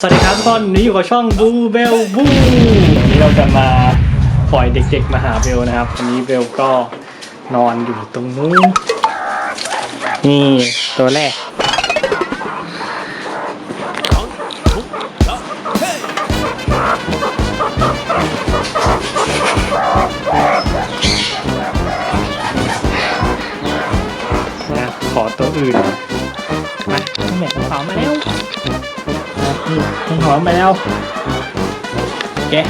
สวัสดีครับทุกคนนนี้อยู่กับช่องบูเบลบูวันนี้เราจะมาปล่อยเด็กๆมาหาเบลนะครับวันนี้เบลก็นอนอยู่ตรงนู้นนี่ตัวแรกนะขอตัวอื่น หอมไปแล้วแกะ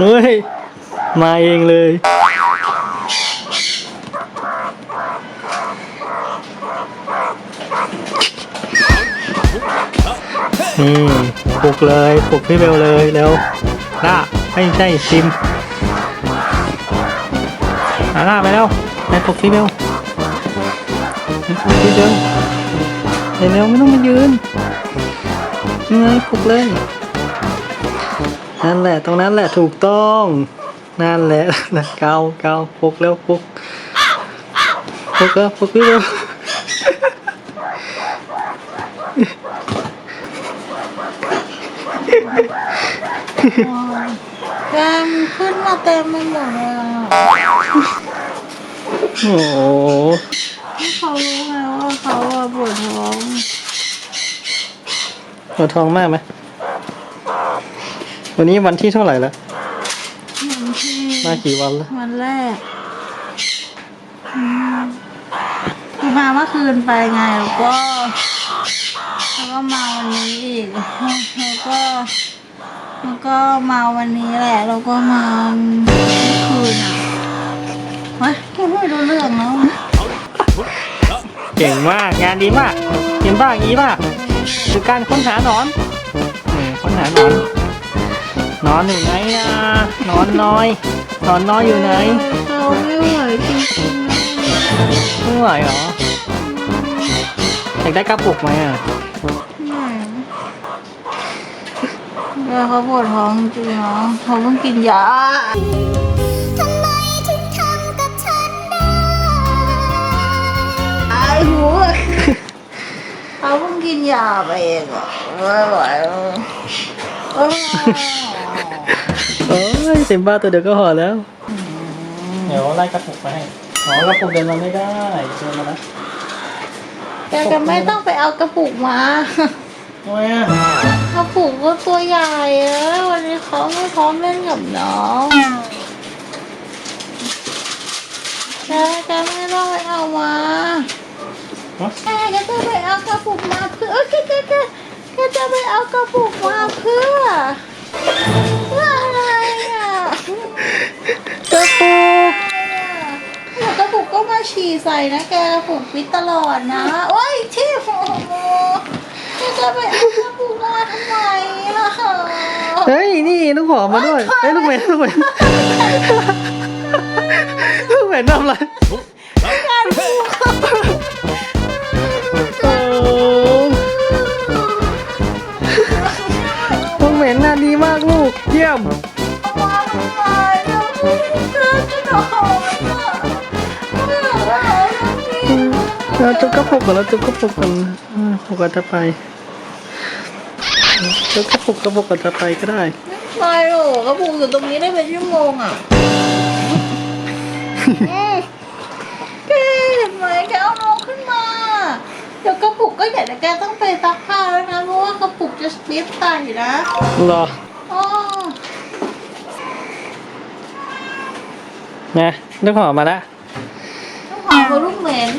เฮ้ย มาเองเลย นี่ปลุกเลยปลุกพี่เบลเลยเร็วล่าไม่ใช่ซิมอาล่าไปแล้วไปปลุกพี่เบลพี่เบลเร็วๆไม่ต้องมายืนยังไงปลุกเลยนั่นแหละตรงนั้นแหละถูกต้องนั่นแหละเกาเกาปลุกเร็วปลุกปลุกเร็วปลุกพี่เบล แกมขึ้นมาเต็มไปหมดเลยอะโอ้โหเขารู้ไงว่าเขาอะปวดท้องปวดท้องมากไหมวันนี้วันที่เท่าไหร่แล้ววันที่มากี่วันแล้ววันแรกอืมคือมาเมื่อคืนไปไงแล้วก็ แล้วก็มาวันนี้อีกแล้วก็แล้วก็มาวันนี้แหละแล้วก็มาเมื่อคืนอะเฮ้ยพูดไม่รู้เรื่องแล้วเก่งมากงานดีมากเห็นบ้างงี้ป่ะคือการค้นหาหนอนนี่ค้นหาหนอนหนอนอยู่ไหนอะหนอนน้อยหนอนน้อยอยู่ไหนเราไม่ไหวจริงๆนะไม่ไหวเหรออยากได้กระปุกไหมอะ เออเขาปวดท้องจริงเนาะเขาเพิ่งกินยาทำไมถึงทำกับฉันได้ไอ้หูเขาเพิ่งกินยาไปเองอะไม่ไหวแล้วเออโอ้ยเต็มบ้าตัวเดียวก็พอแล้ว เดี๋ยวไล่กระปุกมาให้อ๋อกระปุกเดินมาไม่ได้เดินมานะแกก็ไม่ต้องไปเอากระปุกมา ทำไมอะกระปุกก็ตัวใหญ่แล้ววันนี้เขาไม่พร้อมเล่นกับน้องแกแกไม่ต้องไปเอามาฮะแกก็จะไปเอากระปุกมาเพื่อเอ้ยแกแกแกแกจะไปเอากระปุกมาเพื่อเพื่ออะไรอะกระปุกเดี๋ยวกระปุกก็มาฉี่ใส่นะแกกระปุกปิดตลอดนะโอ้ยที่โอ้โหแก จะไปเอากระปุกมาทำไมล่ะเฮ้ยนี่ลูกหอมมาด้วยเฮ้ยลูกเหม็นลูกเหม็นลูกเหม็นทำอะไรโอ้ลูกเหม็นน่าดีมากลูกเยี่ยมมาทำไมเราไม่เจอจะนอนอะไม่อยากเอาเรื่องนี้เราจุกกระปุกก่อนเราจุกกระปุกก่อนอ่าปุกก่อนจะไป จุกกระปุกกระปุกก่อนจะไปก็ได้ไม่หรอกกระปุกอยู่ตรงนี้ได้เป็นชั่วโมงอะอืมแกเห็นไหมแกเอาน้องขึ้นมา เดี๋ยวกระปุกก็ใหญ่แต่แกต้องไปซักผ้าแล้วนะเพราะว่ากระปุกจะสลิปใส่นะรออ๋อนะลูกหอมมาแล้วต้องหอมกับลูกเหม็น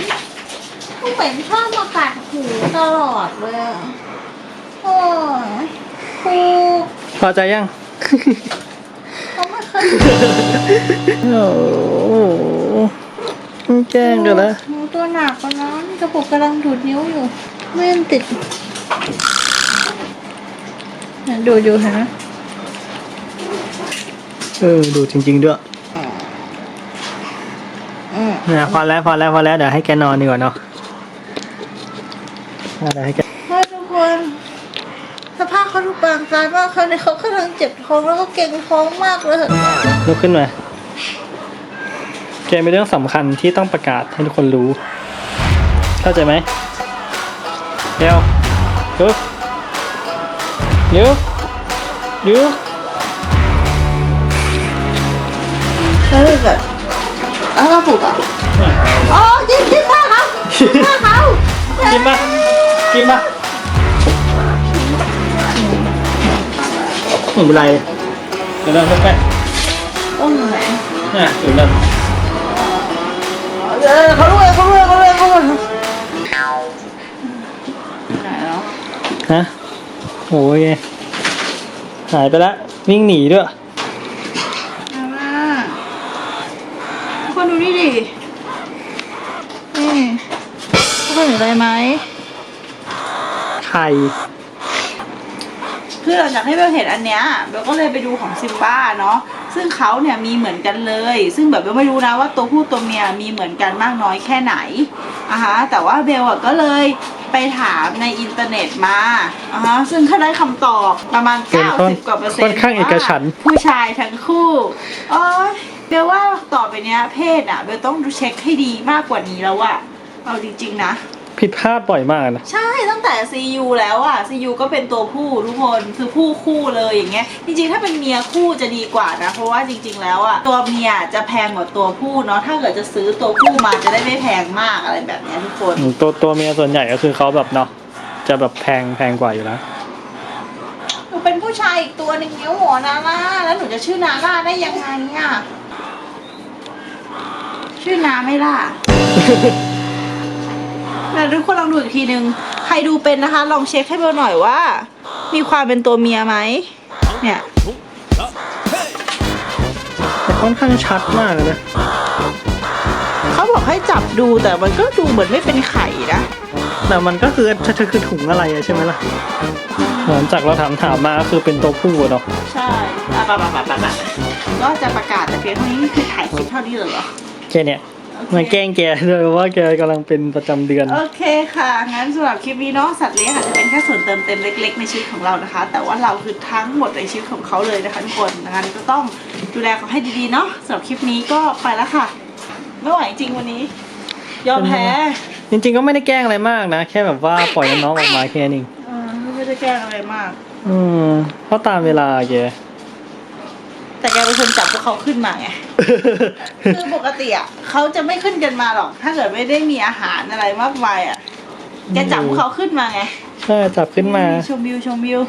ลูกเหม็นชอบมากัดหูตลอดเลยอะโอ้ย ครูพอใจยัง เขาไม่เคยโอ้โหแกล้งกันแล้วหนูตัวหนักกว่านั้นกระปุกกำลังดูดนิ้วอยู่ไม่ยังติดเนี่ยดูดอยู่เห็นไหมเออดูจริง ๆ ด้วยเนี่ยพอแล้วพอแล้วพอแล้วเดี๋ยวให้แกนอนดีกว่าเนาะเดี๋ยวให้แกเฮ้ยทุกคนสภาพ เขาดูปางตายมากเขาเนี่ยเขากำลังเจ็บท้องแล้วก็เก่งท้องมากเลยลุกขึ้นมาแกมีเรื่องสำคัญที่ต้องประกาศให้ทุกคนรู้ เข้าใจไหมเร็วลุกลุกลุกแล้วแบบอ้าวปลุกอะอ๋อกินกินมากครับกินมากเขากินปะกินปะ ไม่เป็นไรเดี๋ยวเราลุกไปต้องไหนน่ะเดี๋ยวเราเออเขาด้วยเขาด้วยเขาด้วยเขาด้วยไหนแล้วฮะโอ้ยหายไปแล้ววิ่งหนีด้วยเอามาทุกคนดูนี่ดิ นี่ทุกคนเห็นอะไรไหมไข่ คือหลังจากที่เบลเห็นอันเนี้ยเบลก็เลยไปดูของซิมบ้าเนาะซึ่งเขาเนี่ยมีเหมือนกันเลย ซึ่งแบบเบลไม่รู้นะว่าตัวผู้ตัวเมียมีเหมือนกันมากน้อยแค่ไหนอะฮะแต่ว่าเบลอะก็เลยไปถามในอินเทอร์เน็ตมาอะฮะซึ่งก็ได้คำตอบประมาณเป็นค่อน90 กว่าเปอร์เซ็นต์ค่อนข้างเอกฉันท์ ว่าผู้ชายทั้งคู่โอ้ยเบลว่าต่อไปเนี้ยเพศอะเบลต้องดูเช็คให้ดีมากกว่านี้แล้วอะเอาจริงๆนะ ผิดพลาดบ่อยมากนะ ใช่ตั้งแต่ CU แล้วอะ CU ก็เป็นตัวผู้ทุกคนคือผู้คู่เลยอย่างเงี้ยจริงๆ ถ้าเป็นเมียคู่จะดีกว่านะ เพราะว่าจริง ๆ แล้วอะตัวเมียจะแพงกว่าตัวผู้เนาะถ้าเกิดจะซื้อตัวผู้มาจะได้ไม่แพงมากอะไรแบบเนี้ยทุกคนอืมตัวตัวเมียส่วนใหญ่ก็คือเขาแบบเนาะจะแบบแพงแพงกว่าอยู่แล้ว หนูเป็นผู้ชายอีกตัวหนึ่งเนี้ยหัวนาล่าแล้วหนูจะชื่อนาล่าได้ยังไงอะชื่อนาไม่ล่ะ แต่ทุกคนลองดูอีกทีนึง ใครดูเป็นนะคะ ลองเช็คให้เบลหน่อยว่า มีความเป็นตัวเมียไหมเนี่ยแต่ค่อนข้างชัดมากเลยนะเขาบอกให้จับดูแต่มันก็ดูเหมือนไม่เป็นไข่นะแต่มันก็คือจะคือถุงอะไรอะใช่ไหมล่ะเหมือนจากเราถามถามมาก็คือเป็นตัวผู้อะเนาะใช่อะปะปะปะปะปะก็จะประกาศแต่เพียงเท่านี้นี่คือถ่ายคลิปเท่านี้เลยเหรอแค่เนี้ย มันแกล้งแกเลยว่าแกกำลังเป็นประจำเดือน โอเคค่ะ งั้นสำหรับคลิปนี้เนาะสัตว์เลี้ยงอาจจะเป็นแค่ส่วนเติมเต็มเล็ก ๆ ในชีวิตของเรานะคะ แต่ว่าเราคือทั้งหมดในชีวิตของเขาเลยนะคะทุกคนดังนั้นก็ต้องดูแลเขาให้ดีๆเนาะสำหรับคลิปนี้ก็ไปแล้วค่ะไม่ไหวจริงวันนี้ ยอมแพ้จริงๆก็ไม่ได้แกล้งอะไรมากนะ แค่แบบว่าปล่อยน้องๆออกมาแค่นี้เออไม่ได้แกล้งอะไรมาก อืมเพราะตามเวลาแกแต่แกเป็นคนจับพวก เขาขึ้นมาไง คือปกติอะเขาจะไม่ขึ้นกันมาหรอก ถ้าเกิดไม่ได้มีอาหารอะไรมากมายอะแกจับพวกเขาขึ้นมาไง ใช่จับขึ้นมา ชมวิวชมวิว